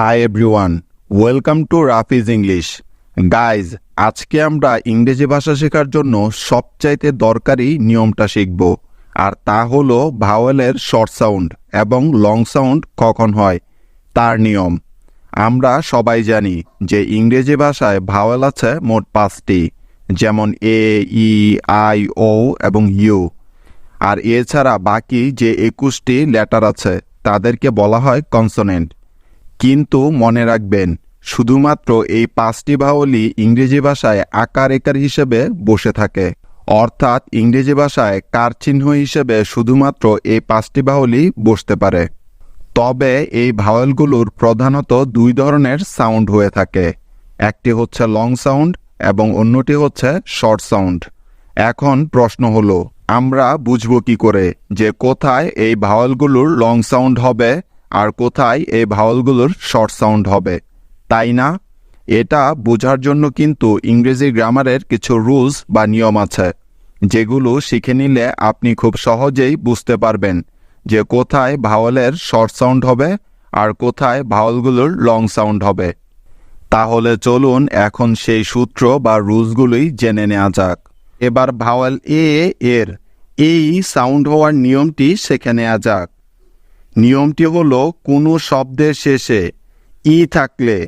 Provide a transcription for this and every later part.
Hi everyone welcome to Rafi's English guys আজকে আমরা ইংরেজি ভাষা শেখার জন্য সবচাইতে দরকারি নিয়মটা শিখব। আর তা হলো ভাওয়েলের শর্ট সাউন্ড এবং লং সাউন্ড কখন হয়, তার নিয়ম। আমরা সবাই জানি যে ইংরেজি ভাষায় ভাওয়েল আছে মোট পাঁচটি, যেমন এ, ই, আই, ও এবং ইউ। আর এছাড়া বাকি যে একুশটি লেটার আছে, তাদেরকে বলা হয় কনসোনেন্ট কিন্তু মনে রাখবেন, শুধুমাত্র এই পাঁচটি ভাওয়ালই ইংরেজি ভাষায় আকার একার হিসেবে বসে থাকে। অর্থাৎ ইংরেজি ভাষায় কার চিহ্ন হিসেবে শুধুমাত্র এই পাঁচটি ভাওয়ালই বসতে পারে। তবে এই ভাওয়েলগুলোর প্রধানত দুই ধরনের সাউন্ড হয়ে থাকে। একটি হচ্ছে লং সাউন্ড এবং অন্যটি হচ্ছে শর্ট সাউন্ড। এখন প্রশ্ন হলো, আমরা বুঝব কি করে যে কোথায় এই ভাওয়েলগুলোর লং সাউন্ড হবে? আর কোথায় এই ভাওয়েলগুলোর শর্ট সাউন্ড হবে। তাই না? এটা বোঝার জন্য কিন্তু ইংরেজি গ্রামারের কিছু রুলস বা নিয়ম আছে, যেগুলো শিখে নিলে আপনি খুব সহজেই বুঝতে পারবেন যে কোথায় ভাওয়ালের শর্ট সাউন্ড হবে আর কোথায় ভাওয়েলগুলোর লং সাউন্ড হবে। তাহলে চলুন এখন সেই সূত্র বা রুলসগুলোই জেনে নেওয়া যাক। এবার ভাওয়াল এ এর এই সাউন্ড হওয়ার নিয়মটি শেখে নেওয়া যাক। নিয়মটি হলো, কোনো শব্দের শেষে ই থাকলে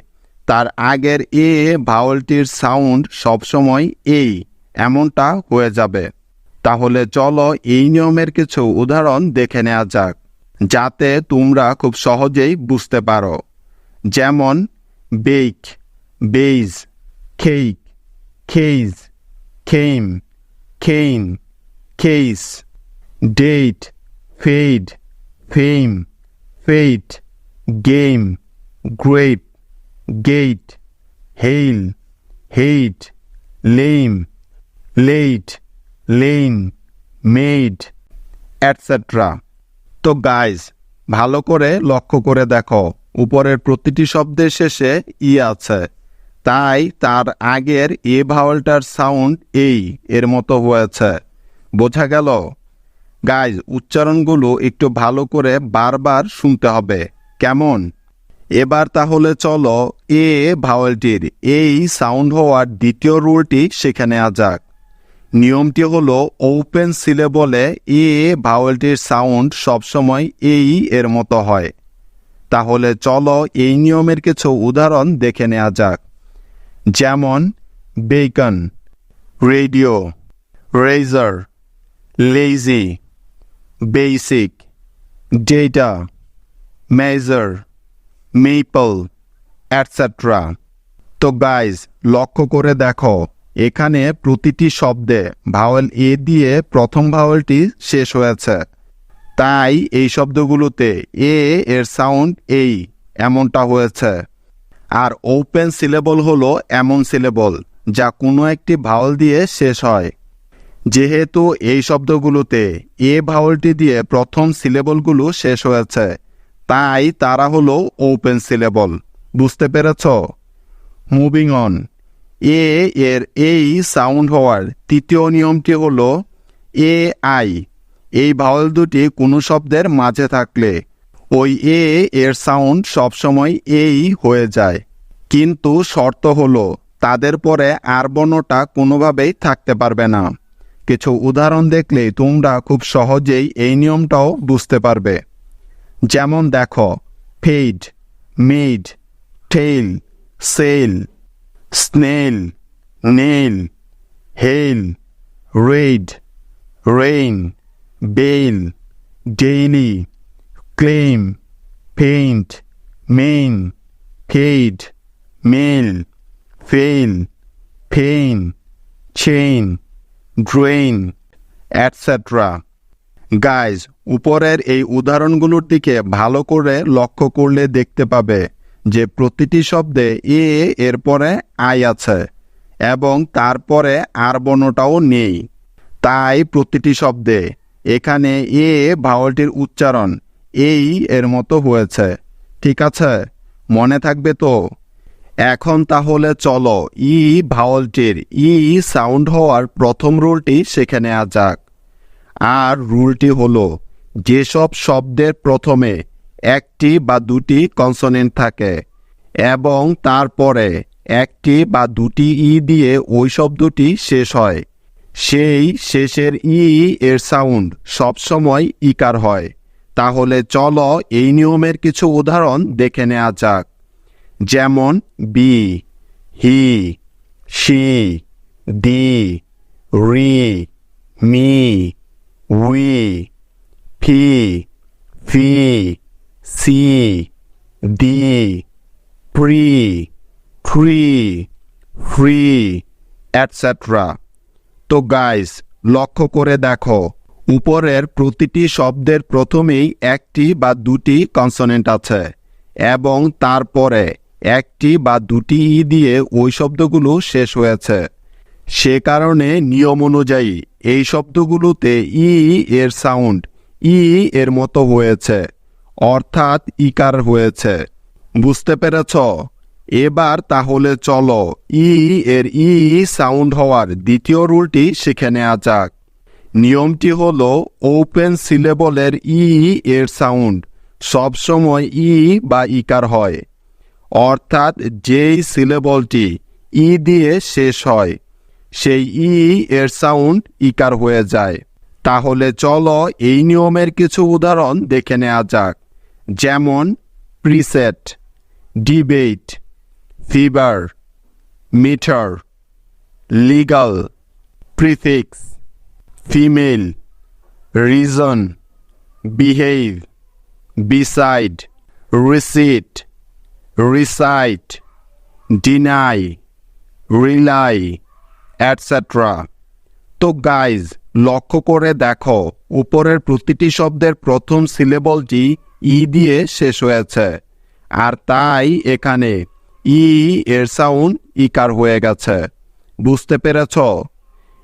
তার আগের এ ভাওয়েলটির সাউন্ড সবসময় এই, এমনটা হয়ে যাবে। তাহলে চলো এই নিয়মের কিছু উদাহরণ দেখে নেওয়া যাক, যাতে তোমরা খুব সহজেই বুঝতে পারো। যেমন bake base cake cage came cane case date fade fame fate game great gate hail hate lame late lane made etcetera তো গাইজ ভালো করে লক্ষ্য করে দেখো, উপরের প্রতিটি শব্দের শেষে ই আছে। তাই তার আগের এ ভাওয়ালটার সাউন্ড এই, এর মতো হয়েছে। বোঝা গেল? গাইজ উচ্চারণগুলো একটু ভালো করে বারবার শুনতে হবে। কেমন? এবার তাহলে চলো এ ভাওয়েলটির এই সাউন্ড হওয়ার দ্বিতীয় রুলটি নেওয়া যাক। নিয়মটি হলো ওপেন সিলেবলে এ ভাওয়েলটির সাউন্ড সবসময় এই এর মতো হয়। তাহলে চলো এই নিয়মের কিছু উদাহরণ দেখে নেওয়া যাক। যেমন bacon radio razor lazy basic data measure maple etcetera তো গাইজ লক্ষ্য করে দেখো, এখানে প্রতিটি শব্দে ভাওয়েল এ দিয়ে প্রথম ভাওয়েলটি শেষ হয়েছে। তাই এই শব্দগুলোতে এ এর সাউন্ড এই, এমনটা হয়েছে। আর ওপেন সিলেবল হলো এমন সিলেবল যা কোনো একটি ভাওয়েল দিয়ে শেষ হয়। যেহেতু এই শব্দগুলোতে এ ভাওয়েলটি দিয়ে প্রথম সিলেবলগুলো শেষ হয়েছে, তাই তারা হলো ওপেন সিলেবল বুঝতে পেরেছ? মুভিং অন এ এর এই সাউন্ড হওয়ার তৃতীয় নিয়মটি হল এ আই এই ভাওয়েল দুটি কোনো শব্দের মাঝে থাকলে ওই এ এর সাউন্ড সবসময় এই হয়ে যায়। কিন্তু শর্ত হলো, তাদের পরে আর বর্ণটা কোনোভাবেই থাকতে পারবে না। কিছু উদাহরণ দেখলে তোমরা খুব সহজেই এই নিয়মটাও বুঝতে পারবে। যেমন দেখো fade made tail sail snail nail hail raid rain bail daily claim paint main fade mail fail feign chain drain etcetera guys উপরের এই উদাহরণগুলোর দিকে ভালো করে লক্ষ্য করলে দেখতে পাবে যে প্রতিটি শব্দে এ এর পরে আই আছে এবং তারপরে আর বর্ণটাও নেই। তাই প্রতিটি শব্দে এখানে এ ভাওয়ালটির উচ্চারণ এই এর মতো হয়েছে। ঠিক আছে? মনে থাকবে তো? এখন তাহলে চলো, ই ভাওয়ালটির, ই সাউন্ড হওয়ার প্রথম রুলটি শিখে নেওয়া যাক। আর রুলটি হলো, যেসব শব্দের প্রথমে একটি বা দুটি কনসোনেন্ট থাকে এবং তারপরে একটি বা দুটি ই দিয়ে ওই শব্দটি শেষ হয়, সেই শেষের ই এর সাউন্ড সবসময় ইকার হয়। তাহলে চলো এই নিয়মের কিছু উদাহরণ দেখে নেওয়া যাক। যেমন B, he, she the re, me, we, fee fee, see the pre, free free etcetera তো গাইস, লক্ষ্য করে দেখো, উপরের প্রতিটি শব্দের প্রথমেই একটি বা দুটি কনসোনেন্ট আছে, এবং তারপরে একটি বা দুটি ই দিয়ে ওই শব্দগুলো শেষ হয়েছে। সে কারণে নিয়ম অনুযায়ী এই শব্দগুলোতে ই এর সাউন্ড, ই এর মতো হয়েছে, অর্থাৎ ইকার হয়েছে। বুঝতে পেরেছ? এবার তাহলে চলো ই এর ই সাউন্ড হওয়ার দ্বিতীয় রুলটি শিখে নেওয়া যাক। নিয়মটি হল ওপেন সিলেবলের ই এর সাউন্ড। সবসময় ই বা ইকার হয়। অর্থাৎ যেই সিলেবলটি ই দিয়ে শেষ হয়, সেই ই এর সাউন্ড ইকার হয়ে যায়। তাহলে চলো এই নিয়মের কিছু উদাহরণ দেখে নেওয়া যাক। যেমন preset debate fever meter legal prefix female reason behave beside receipt recite deny rely etcetera তো গাইজ লক্ষ্য করে দেখো, উপরের প্রতিটি শব্দের প্রথম সিলেবলটি ই দিয়ে শেষ হয়েছে। আর তাই এখানে ই এর সাউন্ড ইকার হয়ে গেছে। বুঝতে পেরেছ?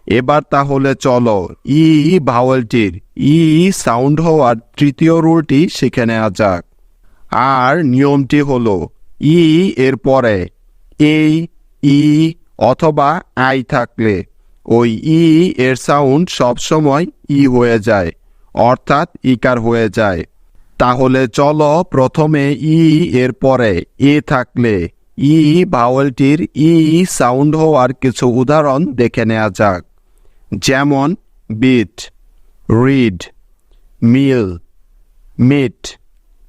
এবার তাহলে চলো, ই ভাওয়েলটির ই সাউন্ড হওয়ার তৃতীয় রুলটি শিখে নেওয়া যাক। আর নিয়মটি হলো ই এর পরে এই ই অথবা আই থাকলে। ওই ই এর সাউন্ড সবসময় ই হয়ে যায়, অর্থাৎ ইকার হয়ে যায়। তাহলে চলো প্রথমে ই এর পরে এ থাকলে, ই ভাওয়েলটির ই সাউন্ড হওয়ার কিছু উদাহরণ দেখে নেওয়া যাক। যেমন beat read meal meet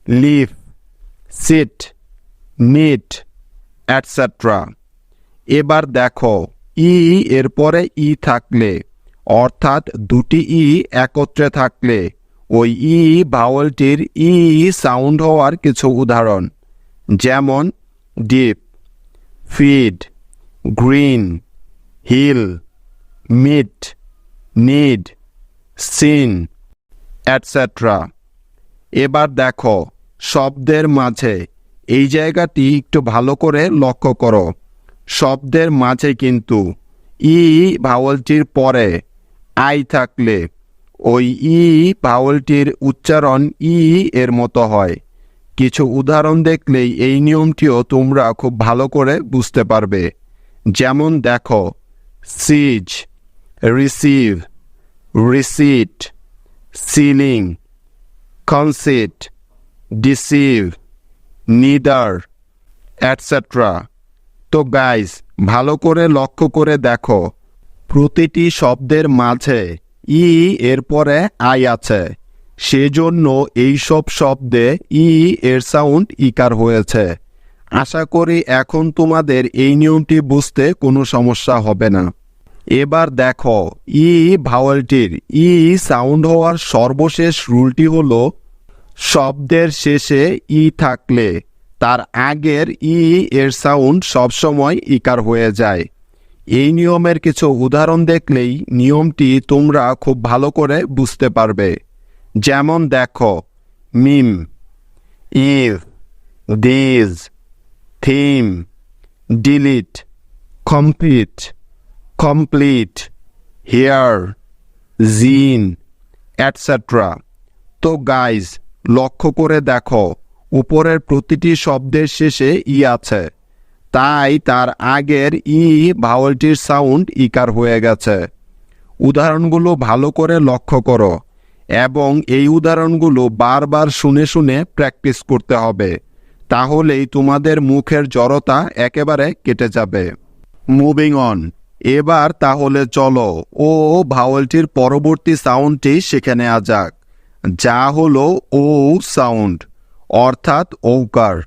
leaf seat neat etcetera এবার দেখো, ই এরপরে ই থাকলে, অর্থাৎ দুটি ই একত্রে থাকলে, ওই ই ভাওয়েলটির ই সাউন্ড হওয়ার কিছু উদাহরণ। যেমন, deep, feed, green, heel, meet, need, seen etcetera এবার দেখো, শব্দের মাঝে এই জায়গাটি একটু ভালো করে লক্ষ্য করো। শব্দের মাঝে কিন্তু ই ভাওয়েলটির পরে আই থাকলে ওই ই ভাওয়েলটির উচ্চারণ ই এর মতো হয়। কিছু উদাহরণ দেখলেই এই নিয়মটিও তোমরা খুব ভালো করে বুঝতে পারবে। যেমন দেখো, seize, receive, receipt, ceiling, conceit, deceive. Neither etcetera তো গাইস ভালো করে লক্ষ্য করে দেখো। প্রতিটি শব্দের মাঝে ই এর পরে আই আছে। সেজন্য এইসব শব্দে ই এর সাউন্ড ইকার হয়েছে। আশা করি এখন তোমাদের এই নিয়মটি বুঝতে কোনো সমস্যা হবে না। এবার দেখো, ই ভাওয়েলটির ই সাউন্ড হওয়ার সর্বশেষ রুলটি হলো শব্দের শেষে ই থাকলে, তার আগের ই এর সাউন্ড সবসময় ইকার হয়ে যায়। এই নিয়মের কিছু উদাহরণ দেখলেই নিয়মটি তোমরা খুব ভালো করে বুঝতে পারবে। যেমন দেখো, meme eve these, theme, delete, complete complete, here, gene etcetera তো গাইজ লক্ষ্য করে দেখো, উপরের প্রতিটি শব্দের শেষে ই আছে। তাই তার আগের ই ভাওয়েলটির সাউন্ড ইকার হয়ে গেছে। উদাহরণগুলো ভালো করে লক্ষ্য করো এবং এই উদাহরণগুলো বারবার শুনে শুনে প্র্যাকটিস করতে হবে। তাহলেই তোমাদের মুখের জড়তা একেবারে কেটে যাবে। Moving on. এবার তাহলে চলো ও ভাওয়েলটির পরবর্তী সাউন্ডটি শিখে নেওয়া যাক। যা হলো ও সাউন্ড, অর্থাৎ ঔকার।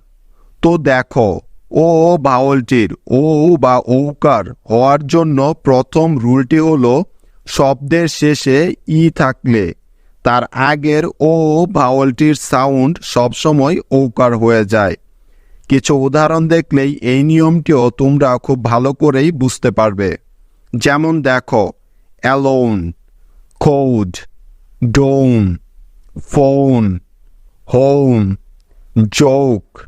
তো দেখো ও বাউলটির ও বা ঔকার হওয়ার জন্য প্রথম রুলটি হলো শব্দের শেষে ই থাকলে। তার আগের ও ভাওয়েলটির সাউন্ড সবসময় ঔকার হয়ে যায়। কিছু উদাহরণ দেখলেই এই নিয়মটিও তোমরা খুব ভালো করেই বুঝতে পারবে। যেমন দেখো, alone code dome phone home joke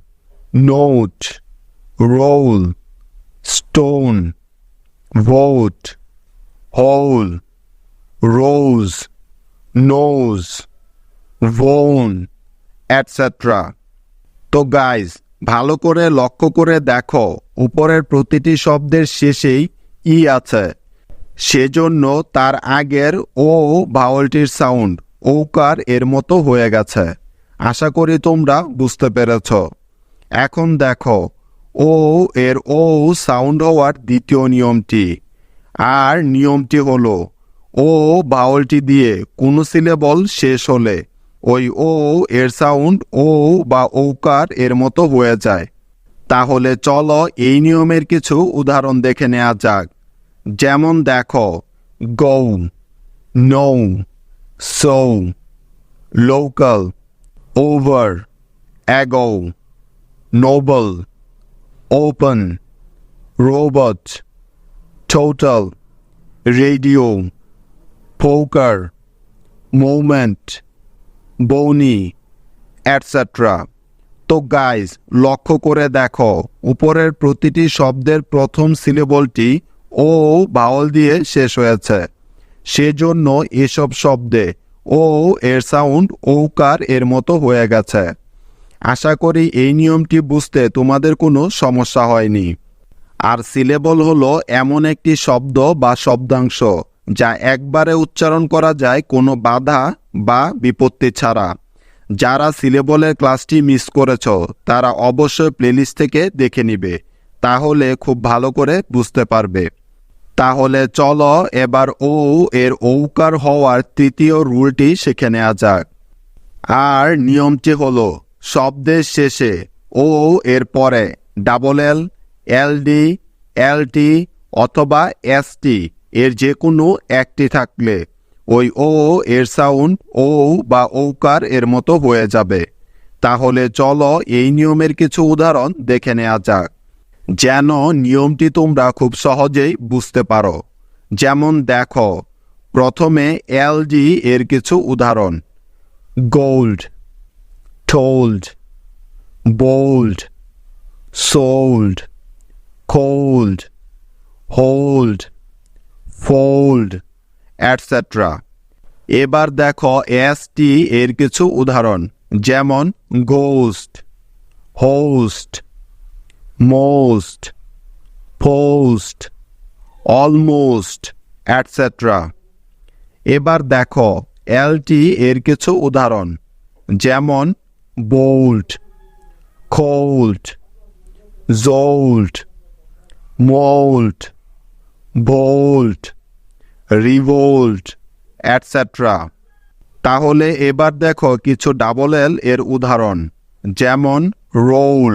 note role stone vote hole rose nose bone etcetera তো গাইজ ভালো করে লক্ষ্য করে দেখো, উপরের প্রতিটি শব্দের শেষেই ই আছে। সেজন্য তার আগের ও ভাওয়ালটির সাউন্ড ওকার এর মতো হয়ে গেছে। আশা করি তোমরা বুঝতে পেরেছ। এখন দেখো ও এর ও সাউন্ড হওয়ার দ্বিতীয় নিয়মটি। আর নিয়মটি হলো ও বাউলটি দিয়ে কোনো সিলেবল শেষ হলে ওই ও এর সাউন্ড ও বা ঔকার এর মতো হয়ে যায়। তাহলে চলো এই নিয়মের কিছু উদাহরণ দেখে নেওয়া যাক। যেমন দেখো go no so local over ago noble open robot total radio poker moment bony etcetera তো গাইজ লক্ষ্য করে দেখো, উপরের প্রতিটি শব্দের প্রথম সিলেবলটি ও বাউল দিয়ে শেষ হয়েছে। সেজন্য এসব শব্দে, ও এর সাউন্ড ঔকার এর মতো হয়ে গেছে। আশা করি এই নিয়মটি বুঝতে তোমাদের কোনো সমস্যা হয়নি। আর সিলেবল হলো এমন একটি শব্দ বা শব্দাংশ, যা একবারে উচ্চারণ করা যায় কোনো বাধা বা বিপত্তি ছাড়া। যারা সিলেবলের ক্লাসটি মিস করেছ, তারা অবশ্যই প্লেলিস্ট থেকে দেখে নিবে, তাহলে খুব ভালো করে বুঝতে পারবে। তাহলে চলো এবার ও এর ঔকার হওয়ার তৃতীয় রুলটি শিখে নেওয়া যাক। আর নিয়মটি হল, শব্দের শেষে ও এর পরে ডাবল এল এলডি এলটি অথবা এসটি এর যে কোনো একটি থাকলে ওই ও এর সাউন্ড ও বা ঔকার এর মতো হয়ে যাবে। তাহলে চলো এই নিয়মের কিছু উদাহরণ দেখে নেওয়া যাক। যেন নিয়মটি তোমরা খুব সহজেই বুঝতে পারো যেমন দেখো প্রথমে এলডি এর কিছু উদাহরণ gold told, bold sold cold, hold fold etc. এবার দেখো এসটি এর কিছু উদাহরণ যেমন ghost host most post almost etcetera এবার দেখো এলটি এর কিছু উদাহরণ যেমন bold, cold, zold, mold, bold, revolt, etc. তাহলে এবার দেখো কিছু ডাবল এল এর উদাহরণ যেমন roll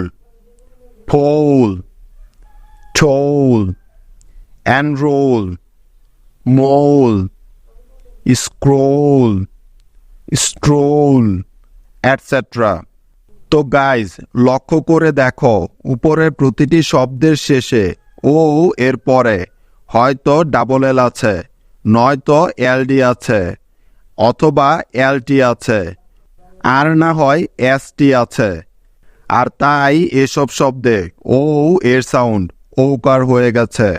foal toll enrol mole scroll stroll etcetera তো গাইজ লক্ষ্য করে দেখো, উপরের প্রতিটি শব্দের শেষে ও এর পরে, হয়তো ডাবল এল আছে, নয়তো এলডি আছে, অথবা এলটি আছে, আর না হয় এসটি আছে। আর তাই এসব শব্দে ও এর সাউন্ড ওকার হয়ে গেছে।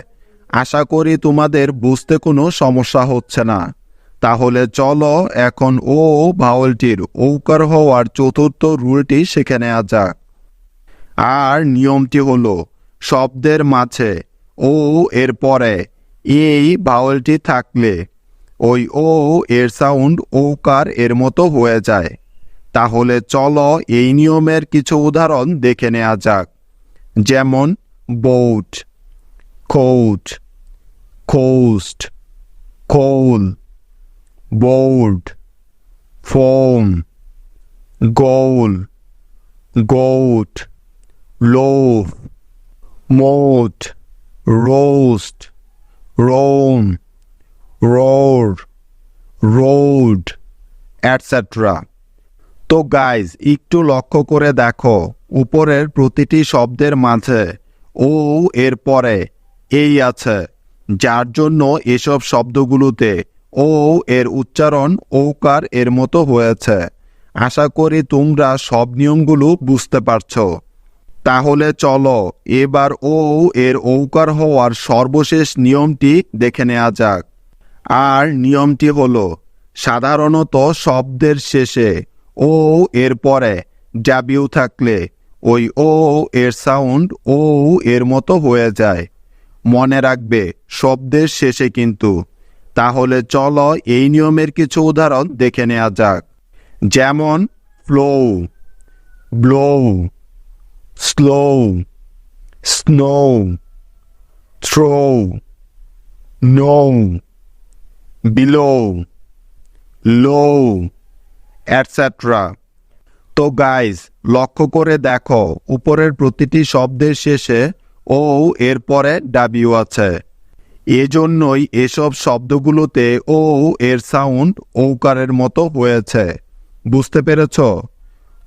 আশা করি তোমাদের বুঝতে কোনো সমস্যা হচ্ছে না। তাহলে চলো এখন ও ভাওয়েলটির ঔকার হওয়ার চতুর্থ রুলটি শিখে নেওয়া যাক। আর নিয়মটি হলো, শব্দের মাঝে ও এর পরে এই ভাওয়েলটি থাকলে ওই ও এর সাউন্ড ওকার এর মতো হয়ে যায়। তাহলে চলো এই নিয়মের কিছু উদাহরণ দেখে নেওয়া যাক। যেমন boat coat coast coal board foam goal goat loaf moat roast roam roar road etcetera তো গাইজ একটু লক্ষ্য করে দেখো, উপরের প্রতিটি শব্দের মাঝে ও এর পরে এই আছে। যার জন্য এসব শব্দগুলোতে ও এর উচ্চারণ ওকার এর মতো হয়েছে। আশা করি তোমরা সব নিয়মগুলো বুঝতে পারছ। তাহলে চলো, এবার ও এর ঔকার হওয়ার সর্বশেষ নিয়মটি দেখে নেওয়া যাক। আর নিয়মটি হলো, সাধারণত শব্দের শেষে ও এর পরে ডাবিউ থাকলে ওই ও এর সাউন্ড ও এর মতো হয়ে যায়। মনে রাখবে, শব্দের শেষে কিন্তু। তাহলে চলো এই নিয়মের কিছু উদাহরণ দেখে নেওয়া যাক। যেমন flow blow slow snow throw know below low etcetera তো গাইজ লক্ষ্য করে দেখো, উপরের প্রতিটি শব্দের শেষে ও এর পরে ডাবিউ আছে। এজন্যই এসব শব্দগুলোতে ও এর সাউন্ড ওকারের মতো হয়েছে। বুঝতে পেরেছ?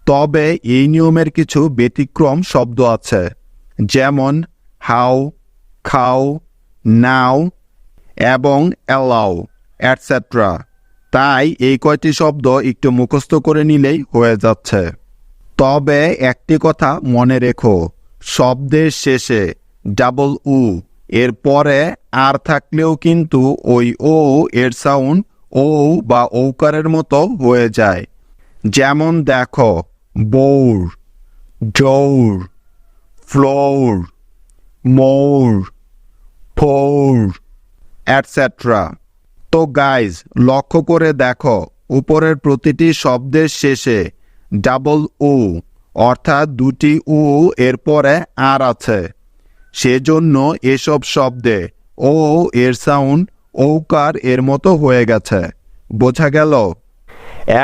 তবে এই নিয়মের কিছু ব্যতিক্রম শব্দ আছে, যেমন হাউ খাও নাও এবং অ্যালাও অ্যাটসেট্রা তাই এই কয়টি শব্দ একটু মুখস্থ করে নিলেই হয়ে যাচ্ছে। তবে একটি কথা মনে রেখো, শব্দের শেষে ডাবল উ, এর পরে আর থাকলেও কিন্তু ওই ও এর সাউন্ড ও বা ঔকারের মতো হয়ে যায়। যেমন দেখো, bore, your, floor, more, four etcetera তো গাইজ লক্ষ্য করে দেখো, উপরের প্রতিটি শব্দের শেষে ডাবল উ অর্থাৎ দুটি উ এর পরে আর আছে। সেজন্য এসব শব্দে ও, এর সাউন্ড ঔকার এর মতো হয়ে গেছে। বোঝা গেল?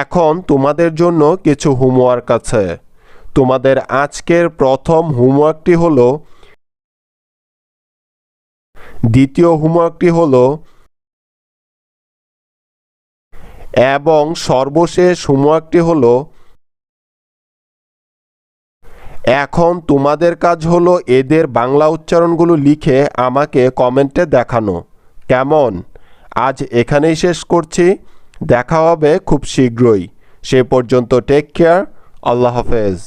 এখন তোমাদের জন্য কিছু হোমওয়ার্ক আছে। তোমাদের আজকের প্রথম হোমওয়ার্কটি হলো, দ্বিতীয় হোমওয়ার্কটি হলো এবং সর্বশেষ হোমওয়ার্কটি হল, এখন তোমাদের কাজ হলো এদের বাংলা উচ্চারণগুলো লিখে আমাকে কমেন্টে দেখানো। কেমন? আজ এখানেই শেষ করছি। দেখা হবে খুব শীঘ্রই। সে পর্যন্ত টেক কেয়ার আল্লাহ হাফেজ।